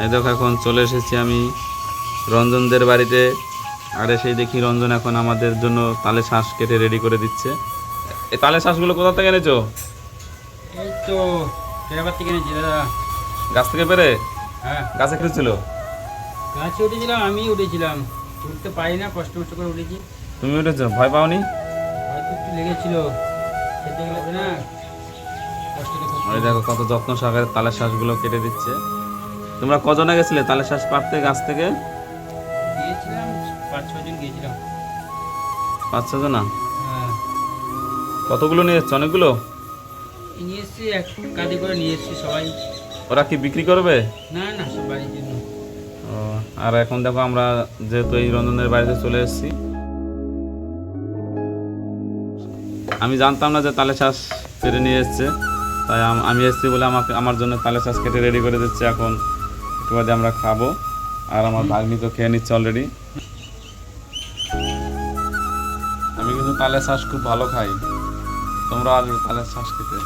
এই দেখো এখন চলে এসেছি আমি রঞ্জনদের বাড়িতে। আর সেই দেখি রঞ্জন এখন আমাদের জন্য তালে শ্বাস কেটে রেডি করে দিচ্ছে। এই তালে শ্বাসগুলো কোথা থেকে এনেছো? এই তো ট্রেবার থেকে এনেছি দাদা। গাছ থেকে পেরে? হ্যাঁ। গাছে কেটেছিল গাছে উঠেছিলাম আমি উঠেছিলাম। উঠতে পারি না কষ্ট কষ্ট করে উঠেছি। তুমি উঠেছো? ভয় পাওনি? হয়তো একটু লেগেছিল। খেতে গেলে না কষ্ট দেখো কত যত্ন সহকারে তালের শ্বাসগুলো কেটে দিচ্ছে। তোমরা কজনে গেছিলে? তালের শ্বাস কাটতে গাছ থেকে? পাঁচ ছজন ছজনা হ্যাঁ। কতগুলো নিয়ে এসছো? অনেকগুলো? নিয়ে এসছি এক কাঁদি করে নিয়ে এসছি সবাই। ওরা কি বিক্রি করবে? না না ও, আর এখন দেখো আমরা যেহেতু এই রঞ্জনের বাড়িতে চলে এসেছি। আমি জানতাম না যে তালে শ্বাস কেটে নিয়ে এসছে। তাই আম- আমি এসেছি বলে আমাকে আমার জন্য তালে শ্বাস কেটে রেডি করে দিচ্ছে এখন। একটু বাদে আমরা খাব। আর আমার ভাগ্নি তো খেয়ে নিচ্ছে অলরেডি আমি কিন্তু তালে শ্বাস খুব ভালো খাই। তোমরা আসবে তালে শ্বাস খেতে।